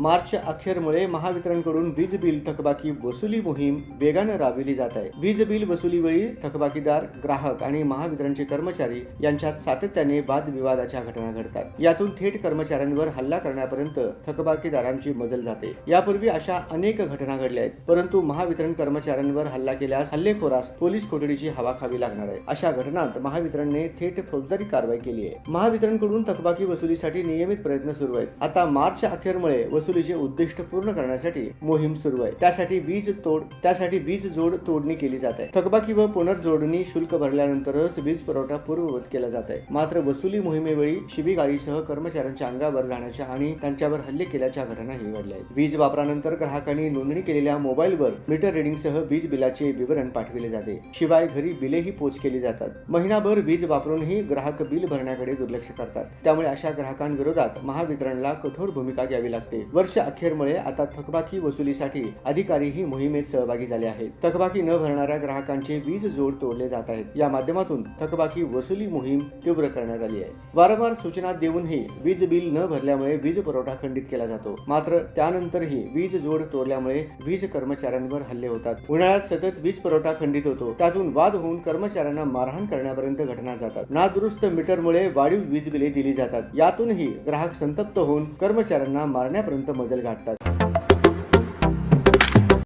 मार्च अखेरमुळे महावितरणकडून वीज बिल थकबाकी वसुली मोहीम वेगानं राबविली जात आहे. वीज बिल वसुलीवेळी थकबाकीदार ग्राहक आणि महावितरणचे कर्मचारी यांच्यात सातत्याने वादविवादाच्या घटना घडतात. यातून थेट कर्मचाऱ्यांवर हल्ला करण्यापर्यंत थकबाकीदारांची मजल जाते. यापूर्वी अशा अनेक घटना घडल्या आहेत परंतु महावितरण कर्मचाऱ्यांवर हल्ला केल्यास हल्लेखोरास पोलीस कोठडीची हवा खावी लागणार आहे. अशा घटनांत महावितरणने थेट फौजदारी कारवाई केली आहे. महावितरणकडून थकबाकी वसुलीसाठी नियमित प्रयत्न सुरू आहेत. आता मार्च अखेरमुळे महसुलीचे उद्दिष्ट पूर्ण करण्यासाठी मोहीम सुरू आहे. त्यासाठी वीज तोड त्यासाठी वीज जोड तोडणी केली जात आहे. थकबाकी व पुनर्जोडणी शुल्क भरल्यानंतरच वीज पुरवठा पूर्ववत केला जात आहे. मात्र वसुली मोहिमेवेळी शिबिगाडीसह कर्मचाऱ्यांच्या अंगावर जाण्याच्या आणि त्यांच्यावर हल्ले केल्याच्या घटनाही घडल्या आहेत. वीज वापरानंतर ग्राहकांनी नोंदणी केलेल्या मोबाईलवर मीटर रिडिंगसह वीज बिलाचे विवरण पाठविले जाते. शिवाय घरी बिलेही पोच केली जातात. महिनाभर वीज वापरूनही ग्राहक बिल भरण्याकडे दुर्लक्ष करतात. त्यामुळे अशा ग्राहकांविरोधात महावितरणला कठोर भूमिका घ्यावी लागते. वर्ष अखेरमुळे आता थकबाकी वसुलीसाठी अधिकारीही मोहिमेत सहभागी झाले आहेत. थकबाकी न भरणाऱ्या ग्राहकांचे वीज जोड तोडले जात आहेत. या माध्यमातून थकबाकी वसुली मोहीम तीव्र करण्यात आली आहे. वारंवार सूचना देऊनही वीज बिल न भरल्यामुळे वीज पुरवठा खंडित केला जातो. मात्र त्यानंतरही वीज जोड तोडल्यामुळे वीज कर्मचाऱ्यांवर हल्ले होतात. उन्हाळ्यात सतत वीज पुरवठा खंडित होतो. त्यातून वाद होऊन कर्मचाऱ्यांना मारहाण करण्यापर्यंत घटना जातात. नादुरुस्त मीटरमुळे वाढीव वीज बिले दिली जातात. यातूनही ग्राहक संतप्त होऊन कर्मचाऱ्यांना मारण्यापर्यंत मजल गाठतात.